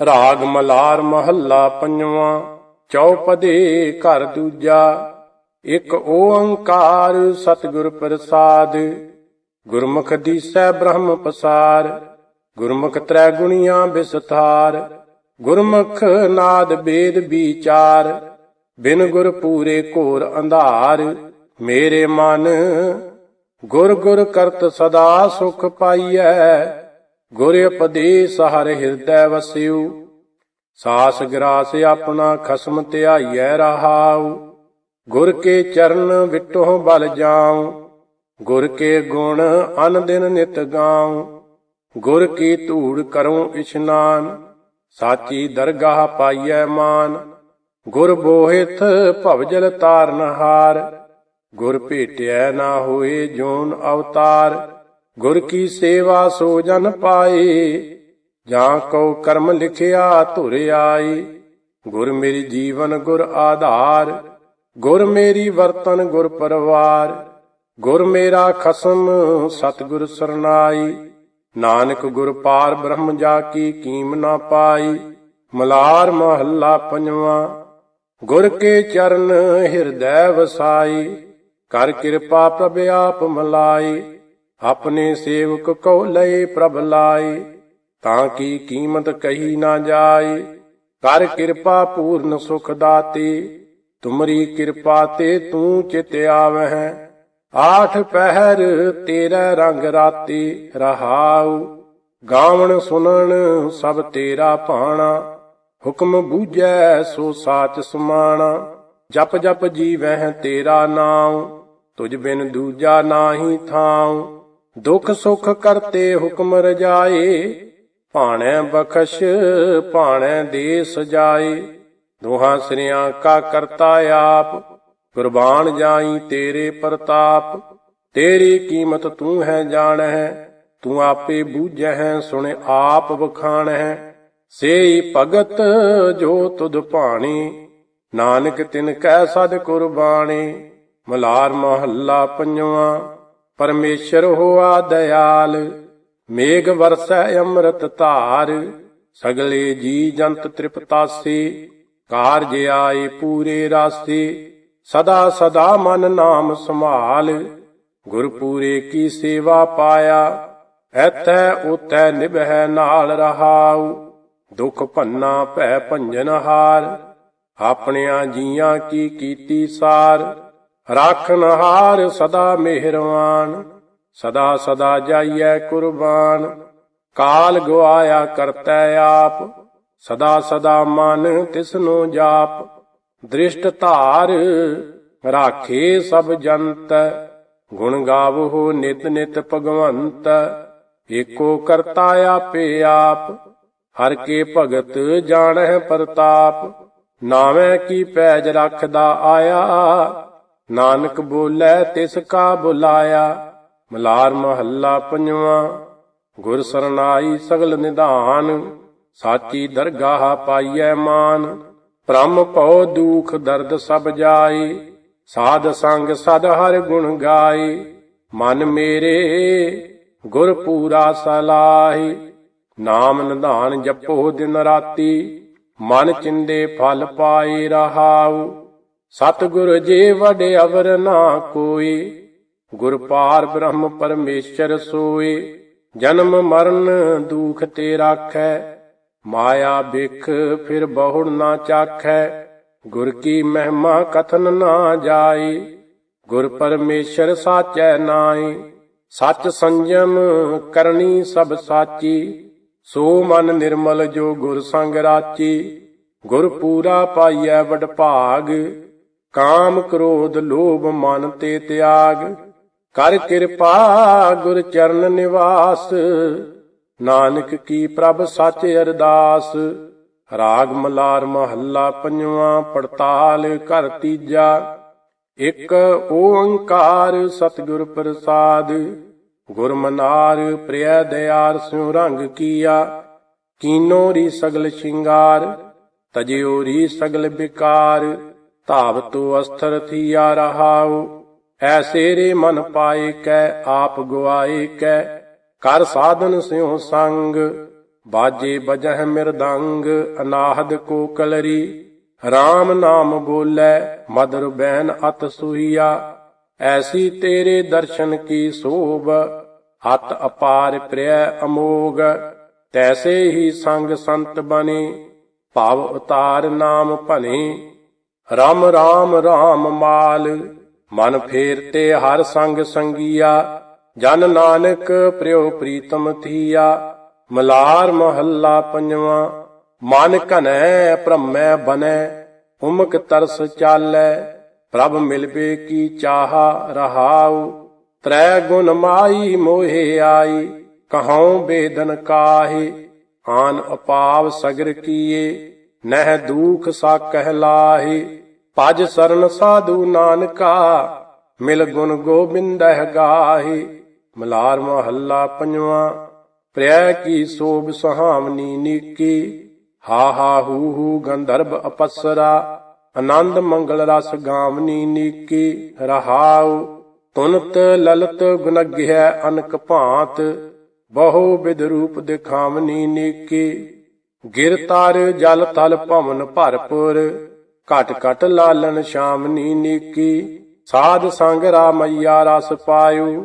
ਰਾਗ ਮਲਾਰ ਮਹੱਲਾ ਪੰਜਵਾਂ, ਚੌਪਦੇ ਘਰ ਦੂਜਾ, ਇੱਕ ਓੰਕਾਰ ਸਤਿਗੁਰ ਪ੍ਰਸਾਦ, ਗੁਰਮੁਖ ਦੀਸੈ ਬ੍ਰਹਮ ਪਸਾਰ, ਗੁਰਮੁਖ ਤ੍ਰੈ ਗੁਣੀਆਂ ਵਿਸਥਾਰ, ਗੁਰਮੁਖ ਨਾਦ ਬੇਦ ਵਿਚਾਰ, ਬਿਨ ਗੁਰ ਪੂਰੇ ਘੋਰ ਅੰਧਾਰ, ਮੇਰੇ ਮਨ ਗੁਰ ਗੁਰ ਕਰਤ ਸਦਾ ਸੁਖ ਪਾਈਐ ਗੁਰ ਉਪਦੇਸ ਹਰ ਹਿਰਦੈ ਵਸਿਉ, ਸਾਸ ਗਰਾਸ ਆਪਣਾ ਖਸਮ ਧਿਆਈਐ ਰਹਾਉ, ਗੁਰ ਕੇ ਚਰਨ ਵਿਟੋ ਬਲ ਜਾਉ, ਗੁਰ ਕੇ ਗੁਣ ਅਨ ਦਿਨ ਨਿਤ ਗਾਉ, ਗੁਰ ਕੀ ਧੂੜ ਕਰਉ ਇਸ਼ਨਾਨ, ਸਾਚੀ ਦਰਗਾਹ ਪਾਈਐ ਮਾਨ, ਗੁਰ ਬੋਹਿਤ ਭਵਜਲ ਤਾਰਨ ਹਾਰ, ਗੁਰ ਭੇਟਿਆ ਨਾ ਹੋਏ ਜੋਨ ਅਵਤਾਰ ਗੁਰ ਕੀ ਸੇਵਾ ਸੋ ਜਨ ਪਾਏ, ਜਾਂ ਕਉ ਕਰਮ ਲਿਖਿਆ ਧੁਰ ਆਈ ਗੁਰ ਮੇਰੀ ਜੀਵਨ ਗੁਰ ਆਧਾਰ, ਗੁਰ ਮੇਰੀ ਵਰਤਨ ਗੁਰ ਪਰਵਾਰ। ਗੁਰ ਮੇਰਾ ਖਸਮ ਸਤਿਗੁਰ ਸਰਨਾਈ। ਨਾਨਕ ਗੁਰ ਪਾਰ ਬ੍ਰਹਮ ਜਾ ਕੀ ਕੀਮ ਨਾ ਪਾਈ। ਮਲਾਰ ਮਹੱਲਾ ਪੰਜਵਾਂ, ਗੁਰ ਕੇ ਚਰਨ ਹਿਰਦੈ ਵਸਾਈ। ਕਰ ਕਿਰਪਾ ਪ੍ਰਭ ਆਪ ਮਲਾਈ। ਆਪਣੇ ਸੇਵਕ ਕੋ ਲਏ ਪ੍ਰਭ ਲਾਏ, ਤਾਂ ਕੀ ਕੀਮਤ ਕਹੀ ਨਾ ਜਾਏ। ਕਰ ਕਿਰਪਾ ਪੂਰਨ ਸੁਖ ਦਾਤੇ, ਤੁਮਰੀ ਕਿਰਪਾ ਤੇ ਤੂੰ ਚਿਤ ਆਵਹਿ। ਆਠ ਪਹਿਰ ਤੇਰਾ ਰੰਗ ਰਾਤੀ ਰਹਾਉ, ਗਾਵਣ ਸੁਣਨ ਸਭ ਤੇਰਾ ਭਾਣਾ। ਹੁਕਮ ਬੂਝੈ ਸੋ ਸਾਚ ਸਮਾਣਾ, ਜਪ ਜਪ ਜੀਵਹਿ ਤੇਰਾ ਨਾਮ ਤੁਝ ਬਿਨ ਦੂਜਾ ਨਾਹੀ ਥਾਉ। ਦੁਖ ਸੁਖ ਕਰਤੇ ਹੁਕਮ ਰਜਾਏ, ਭਾਣੈ ਬਖਸ਼, ਭਾਣੈ ਦੇ ਸਜਾਏ ਦੋਹਾਂ ਸ੍ਰਿਆਂ ਕਾ ਕਰਤਾ ਆਪ ਕੁਰਬਾਨ ਜਾਈ ਤੇਰੇ ਪ੍ਰਤਾਪ। ਤੇਰੀ ਕੀਮਤ ਤੂੰ ਹੈ ਜਾਣੈ ਤੂੰ ਆਪੇ ਬੂਝੈ ਸੁਣ ਆਪ ਵਖਾਣੈ ਸੇਈ ਭਗਤ ਜੋ ਤੁਧ ਭਾਣੀ, ਨਾਨਕ ਤਿਨ ਕਹਿ ਸਦ ਕੁਰਬਾਨੀ ਮਲਾਰ ਮਹੱਲਾ ਪੰਜਵਾਂ ਪਰਮੇਸ਼ਰ ਹੋਆ ਦਇਆਲ, ਮੇਘ ਵਰਸੈ ਅੰਮ੍ਰਿਤ ਧਾਰ, ਸਗਲੇ ਜੀ ਜੰਤ ਤ੍ਰਿਪਤਾਸੀ, ਕਾਰਜ ਆਏ ਪੂਰੇ ਰਾਸੀ, ਸਦਾ ਸਦਾ ਮਨ ਨਾਮ ਸੰਭਾਲ, ਗੁਰਪੂਰੇ ਕੀ ਸੇਵਾ ਪਾਇਆ ਐਤੈ ਉਤੈ ਨਿਭੈ ਨਾਲ ਰਹਾਉ, ਦੁਖ ਭੰਨਾ ਭੈ ਭੰਜਨ ਹਾਰ, ਆਪਣਿਆਂ ਜੀਆਂ ਕੀ ਕੀਤੀ ਸਾਰ ਰਾਖਨ ਹਾਰ ਸਦਾ ਮਿਹਰਵਾਨ, ਸਦਾ ਸਦਾ ਜਾਈਐ ਕੁਰਬਾਨ। ਕਾਲ ਗਵਾਇਆ ਕਰਤੈ ਆਪ, ਸਦਾ ਸਦਾ ਮਨ ਤਿਸਨੂੰ ਜਾਪ। ਦ੍ਰਿਸ਼ਟ ਧਾਰ ਰਾਖੇ ਸਭ ਜੰਤ, ਗੁਣ ਗਾਵੋ ਨਿਤ ਨਿਤ ਭਗਵੰਤ। ਏਕੋ ਕਰਤਾ ਆਪੇ ਆਪ, ਹਰ ਕੇ ਭਗਤ ਜਾਣਹਿ ਪ੍ਰਤਾਪ। ਨਾਵੇਂ ਕੀ ਪੈਜ ਰੱਖਦਾ ਆਇਆ ਨਾਨਕ ਬੋਲੇ ਤਿਸ ਕਾ ਬੁਲਾਇਆ, ਮਲਾਰ ਮਹੱਲਾ ਪੰਜਵਾਂ। ਗੁਰ ਸਰਨਾਈ ਸਗਲ ਨਿਧਾਨ, ਸਾਚੀ ਦਰਗਾਹ ਪਾਈਐ ਮਾਨ। ਭ੍ਰਮ ਭਉ ਦੁਖ ਦਰਦ ਸਭ ਜਾਏ, ਸਾਧ ਸੰਗ ਸਦ ਹਰ ਗੁਣ ਗਾਏ। ਮਨ ਮੇਰੇ ਗੁਰ ਪੂਰਾ ਸਲਾਹੀ, ਨਾਮ ਨਿਧਾਨ ਜਪੋ ਦਿਨ ਰਾਤੀ, ਮਨ ਚਿੰਦੇ ਫਲ ਪਾਏ ਰਹਾਉ। ਸਤਿਗੁਰ ਜੇ ਵਡ ਅਵਰ ਨਾ ਕੋਈ, ਗੁਰ ਪਾਰ ਬ੍ਰਹਮ ਪਰਮੇਸ਼ਰ ਸੋਏ। ਜਨਮ ਮਰਨ ਦੁਖ ਤੇ ਰਾਖੈ, ਮਾਇਆ ਬਿਖ ਫਿਰ ਬਹੁੜ ਨਾ ਚਾਖੈ। ਗੁਰ ਕੀ ਮਹਿਮਾ ਕਥਨ ਨਾ ਜਾਏ, ਗੁਰ ਪਰਮੇਸ਼ਰ ਸਾਚੈ ਨਾਈ ਸਚ ਸੰਜਮ ਕਰਨੀ ਸਭ ਸਾਚੀ, ਸੋ ਮਨ ਨਿਰਮਲ ਜੋ ਗੁਰ ਸੰਗ ਰਾਚੀ। ਗੁਰ ਪੂਰਾ ਪਾਈਐ ਵਡ ਭਾਗ ਕਾਮ ਕ੍ਰੋਧ ਲੋਭ ਮਨ ਤੇ ਤਿਆਗ, ਕਰ ਕਿਰਪਾ ਗੁਰ ਚਰਨ ਨਿਵਾਸ। ਨਾਨਕ ਕੀ ਪ੍ਰਭ ਸੱਚ ਅਰਦਾਸ, ਰਾਗ ਮਲਾਰ ਮਹੱਲਾ ਪੰਜਵਾਂ ਪੜਤਾਲ ਘਰ ਤੀਜਾ। ਇਕ ਓੰਕਾਰ ਸਤਿਗੁਰ ਪ੍ਰਸਾਦ, ਗੁਰਮਨਾਰ ਪ੍ਰਿਯ ਪ੍ਰਿਆ ਦਿਆਰ ਸਿਉ ਰੰਗ ਕੀਆ। ਕੀਨੋ ਰੀ ਸਗਲ ਸ਼ਿੰਗਾਰ, ਤਜਿਓ ਰੀ ਸਗਲ ਬਿਕਾਰ ਧਾਵਤੋ ਅਸਥਰ ਥੀਆ ਰਹਾਉ ਐਸੇ ਰੇ ਮਨ ਪਾਏ ਕੈ, ਆਪ ਗਵਾਏ ਕੈ। ਕਰ ਸਾਧਨ ਸਿਉ ਸੰਗ, ਬਾਜੇ ਬਜਹ ਮਿਰਦੰਗ ਅਨਾਹਦ ਕੋ ਕਲਰੀ। RAM ਨਾਮ ਬੋਲੇ, ਮਦਰ ਬੈਨ ਅਤ ਸੁਈਆ ਐਸੀ ਤੇਰੇ ਦਰਸ਼ਨ ਕੀ ਸੋਭ ਅਤ ਅਪਾਰ ਪ੍ਰਿਯ ਅਮੋਗ। ਤੈਸੇ ਹੀ ਸੰਗ ਸੰਤ ਬਣੇ, ਭਾਵ ਉਤਾਰ ਨਾਮ ਭਨੇ ਰਾਮ ਰਾਮ ਰਾਮ ਮਾਲ, ਮਨ ਫੇਰ ਤੇ ਹਰ ਸੰਗ ਸੰਗੀਆ, ਜਨ ਨਾਨਕ ਪ੍ਰਿਉ ਪ੍ਰੀਤਮ ਥੀਆ, ਮਲਾਰ ਮਹੱਲਾ ਪੰਜਵਾਂ, ਮਨ ਘਨੈ ਭ੍ਰਮੈ ਬਨੈ, ਉਮਕ ਤਰਸ ਚਾਲੈ, ਪ੍ਰਭ ਮਿਲਵੇ ਕੀ ਚਾਹਾ ਰਹਾਉ, ਤ੍ਰੈ ਗੁਣ ਮਾਈ ਮੋਹਿ ਆਈ, ਕਹਉ ਬੇਦਨ ਕਾਹੇ, ਆਨ ਅਪਾਵ ਸਗਰ ਕੀਏ ਨਹਿ ਦੂਖ ਸਾ ਕਹਿਲਾਹੇ, ਭਜ ਸਰਨ ਸਾਧੂ ਨਾਨਕਾ, ਮਿਲ ਗੁਣ ਗੋਬਿੰਦਹਿ ਗਾਹੇ। ਮਲਾਰ ਮਹੱਲਾ ਪੰਜਵਾਂ, ਪ੍ਰਿਆ ਕੀ ਸੋਭ ਸੁਹਾਵਨੀ ਨੀਕੀ। ਹਾ ਹਾ ਹੂ ਹੂ ਗੰਧਰਬ ਅਪਸਰਾ, ਆਨੰਦ ਮੰਗਲ ਰਸ ਗਾਵਨੀ ਨੀਕੀ। ਰਹਾਉ, ਤੁਨਤ ਲਲਤ ਗੁਨਗਿਆ ਅਨਕ ਭਾਂਤ, ਬਹੁ ਵਿਦ ਰੂਪ ਦਿਖਾਵਨੀ ਨੀਕੀ। ਗਿਰ ਤਰ ਜਲ ਤਲ ਭਵਨ ਭਰਪੁਰ, ਘਟ ਘਟ ਲਾਲਨ ਸ਼ਾਮਨੀ ਨੀਕੀ। ਸਾਧ ਸੰਗ ਰਾਮਈਆ ਰਸ ਪਾਇਓ,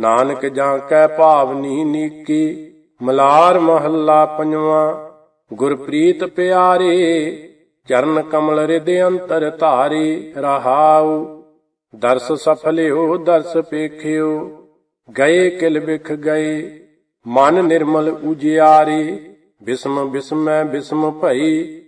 ਨਾਨਕ ਜਾਂ ਕੈ ਭਾਵਨੀ ਨੀਕੀ। ਮਲਾਰ ਮਹੱਲਾ ਪੰਜਵਾਂ, ਗੁਰਪ੍ਰੀਤ ਪਿਆਰੇ, ਚਰਨ ਕਮਲ ਰਿਦ ਅੰਤਰ ਧਾਰੇ ਰਹਾਉ। ਦਰਸ ਸਫਲਿਓ, ਦਰਸ ਪੇਖਿਓ, ਗਏ ਕਿਲ ਵਿਖ ਗਏ, ਮਨ ਨਿਰਮਲ ਉਜਿਆਰੇ। ਬਿਸਮ ਬਿਸਮੈ ਬਿਸਮ ਭਈ,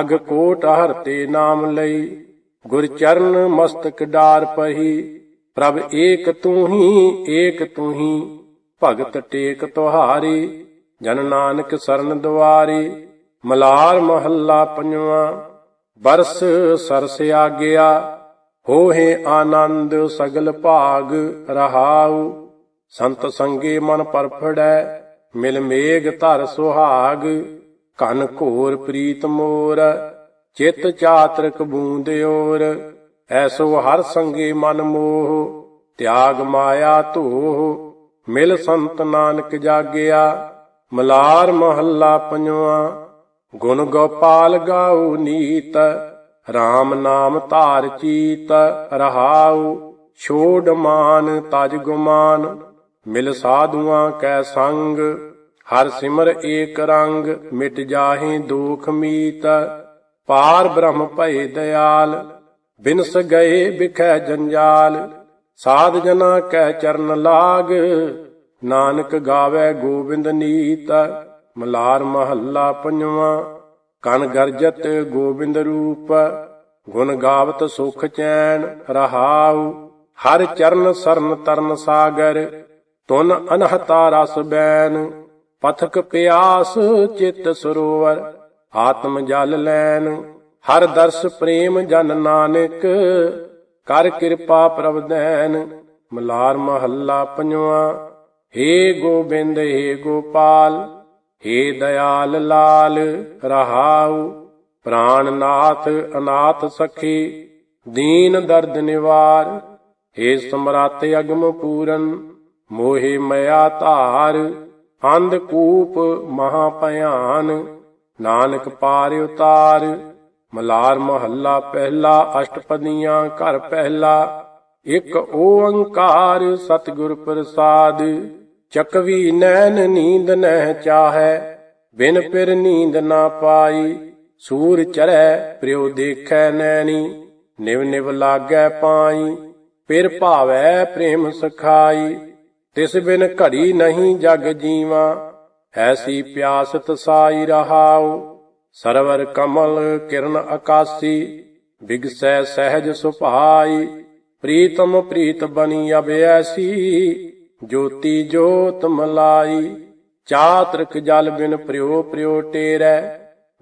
ਅਗ ਕੋਟ ਹਰਤੇ ਨਾਮ ਲਈ। ਗੁਰ ਚਰਨ ਮਸਤਕ ਡਾਰ ਪਹੀ, ਪ੍ਰਭ ਏਕ ਤੂੰ ਹੀ, ਏਕ ਤੂੰ ਹੀ। ਭਗਤ ਟੇਕ ਤੁਹਾਰੀ, ਜਨ ਨਾਨਕ ਸਰਨ ਦੁਆਰੀ ਮਲਾਰ ਮਹੱਲਾ ਪੰਜਵਾਂ, ਬਰਸ ਸਰਸ ਆਗਿਆ। ਹੋਏ ਆਨੰਦ ਸਗਲ ਭਾਗ ਰਹਾਉ। ਸੰਤ ਸੰਗੇ ਮਨ ਪਰਫੜੈ ਮਿਲ ਮੇਗ ਧਰ ਸੁਹਾਗ ਕਨ ਘੋਰ ਪ੍ਰੀਤ ਮੋਰ, ਚਿਤ ਚਾਤਰਕ ਬੂੰਦਿਓਰ ਐਸੋ ਹਰ ਸੰਗੇ ਮਨ ਮੋਹ, ਤਿਆਗ ਮਾਇਆ ਧੋਹ, ਮਿਲ ਸੰਤ ਨਾਨਕ ਜਾਗਿਆ, ਮਲਾਰ ਮਹੱਲਾ ਪੰਜਵਾਂ, ਗੁਣ ਗੋਪਾਲ ਗਾਉ ਨੀਤ RAM ਨਾਮ ਧਾਰ ਚੀਤ, ਰਹਾਉ, ਛੋੜ ਮਾਨ ਤਜ ਗੁਮਾਨ। ਮਿਲ ਸਾਧੂਆਂ ਕੈ ਸੰਗ, ਹਰ ਸਿਮਰ ਏਕ ਰੰਗ, ਮਿਟ ਜਾਹੇ ਦੁਖ ਮੀਤ, ਪਾਰ ਬ੍ਰਹਮ ਭਏ ਦਇਆਲ ਬਿਨਸ ਗਏ ਬਿਖੈ ਜੰਜਾਲ, ਸਾਧ ਜਨਾ ਕੈ ਚਰਨ ਲਾਗ, ਨਾਨਕ ਗਾਵੇ ਗੋਬਿੰਦ ਨੀਤ, ਮਲਾਰ ਮਹੱਲਾ ਪੰਜਵਾਂ, ਕਨ ਗਰਜਤ ਗੋਬਿੰਦ ਰੂਪ, ਗੁਣ ਗਾਵਤ ਸੁਖ ਚੈਨ ਰਹਾਉ, ਹਰ ਚਰਨ ਸਰਨ ਤਰਨ ਸਾਗਰ ਤੁਨ ਅਨਹਤਾ ਰਸ ਬੈਨ, ਪਥਕ ਪਿਆਸ ਚਿਤ ਸਰੋਵਰ, ਆਤਮ ਜਲ ਲੈਨ। ਹਰ ਦਰਸ ਪ੍ਰੇਮ ਜਨ ਨਾਨਕ, ਕਰ ਕਿਰਪਾ ਪ੍ਰਭ ਦੈਨ। ਮਲਾਰ ਮਹੱਲਾ ਪੰਜਵਾਂ, ਹੇ ਗੋਬਿੰਦ, ਹੇ ਗੋਪਾਲ, ਹੇ ਦਇਆਲ ਲਾਲ, ਰਹਾਉ। ਪ੍ਰਾਨਨਾਥ ਅਨਾਥ ਸਖੀ, ਦੀਨ ਦਰਦ ਨਿਵਾਰ। ਹੇ ਸਮਰਾਤ ਅਗਮ ਪੂਰਨ ਮੋਹਿ ਮਇਆ ਧਾਰ, ਅੰਧ ਕੂਪ ਮਹਾ ਭਿਆਨ ਨਾਨਕ ਪਾਰ ਉਤਾਰ, ਮਲਾਰ ਮਹੱਲਾ ਪਹਿਲਾ, ਅਸ਼ਟਪਦੀਆਂ ਘਰ ਪਹਿਲਾ। ਇਕ ਓੰਕਾਰ ਸਤਿਗੁਰ ਪ੍ਰਸਾਦ, ਚਕਵੀ ਨੈਣ ਨੀਂਦ ਨਹਿ ਚਾਹੈ। ਬਿਨ ਪਿਰ ਨੀਂਦ ਨਾ ਪਾਈ, ਸੂਰ ਚੜੈ ਪ੍ਰਿਉ ਦੇਖੈ ਨੈਣੀ। ਨਿਵ ਨਿਵ ਲਾਗੈ ਪਾਈ, ਪਿਰ ਭਾਵੈ ਪ੍ਰੇਮ ਸਖਾਈ। ਤਿਸ ਬਿਨ ਘੜੀ ਨਹੀਂ ਜਗ ਜੀਵਾ ਐਸੀ ਪਿਆਸ ਤਸਾਈ ਰਹਾਉ, ਸਰਵਰ ਕਮਲ ਕਿਰਨ ਆਕਾਸੀ ਬਿਗਸੈ ਸਹਿਜ ਸੁਭਾਈ, ਪ੍ਰੀਤਮ ਪ੍ਰੀਤ ਬਣੀ ਅਬ ਜੋਤੀ ਜੋਤ ਮਲਾਈ ਚਾਤ੍ਰਿਕ ਜਲ ਬਿਨ ਪ੍ਰਿਓ ਪ੍ਰਿਓ ਟੇਰੈ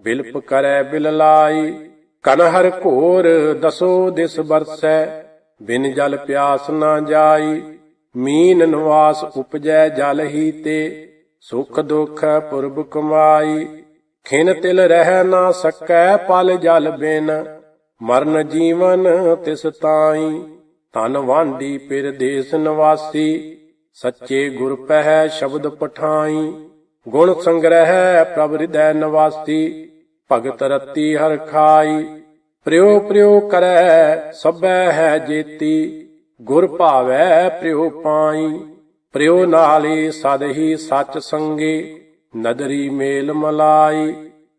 ਬਿਲਪ ਕਰੈ ਬਿਲ ਲਾਈ ਕਨਹਰ ਘੋਰ ਦਸੋ ਦਿਸ ਬਰਸੈ ਬਿਨ ਜਲ ਪਿਆਸ ਨਾ ਜਾਈ ਮੀਨ ਨਿਵਾਸ ਉਪਜੈ ਜਲ ਹੀ ਤੇ, ਸੁਖ ਦੁਖ ਪੁਰਬ ਕਮਾਈ। ਖਿਨ ਤਿਲ ਰਹਿ ਨਾ ਸਕੈ ਪਲ ਜਲ ਬਿਨ, ਮਰਨ ਜੀਵਨ ਤਿਸ ਤਾਈ। ਤਨ ਵਾਂਡੀ ਪਿਰ ਦੇਸ ਨਿਵਾਸੀ, ਸੱਚੇ ਗੁਰ ਪਹਿ ਸ਼ਬਦ ਪਠਾਈ। ਗੁਣ ਸੰਗ੍ਰਹਿ ਪ੍ਰਭ ਹਿਰਦੈ ਨਿਵਾਸੀ, ਭਗਤ ਰਤੀ ਹਰ ਖਾਈ। ਪ੍ਰਿਉ ਪ੍ਰਿਉ ਕਰੈ ਸਭੈ ਹੈ ਜੇਤੀ। ਗੁਰ ਭਾਵੈ ਪ੍ਰਿਉ ਪਾਈ, ਪ੍ਰਿਉ ਨਾਲੇ ਸਦ ਹੀ ਸੱਚ ਸੰਗੇ, ਨਦਰੀ ਮੇਲ ਮਲਾਈ।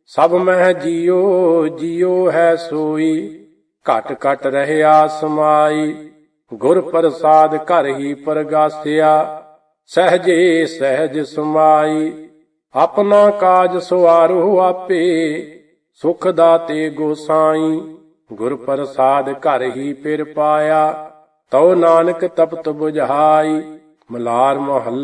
ਸਭ ਮਹਿ ਜੀਉ ਜੀਉ ਹੈ ਸੋਈ, ਘਟ ਘਟ ਰਹਿਆ ਸਮਾਈ ਗੁਰ ਪ੍ਰਸਾਦ ਘਰ ਹੀ ਪਰਗਾਸਿਆ, ਸਹਜੇ ਸਹਿਜ ਸਮਾਈ। ਆਪਣਾ ਕਾਜ ਸੁਆਰੋ ਆਪੇ, ਸੁਖ ਦਾਤੇ ਗੋਸਾਈ ਗੁਰ ਪ੍ਰਸਾਦ ਘਰ ਹੀ ਫਿਰ ਪਾਇਆ ਤਉ ਨਾਨਕ ਤਪਤ 부ਝਾਈ ਮਲਾਰ ਮਹੱਲਾ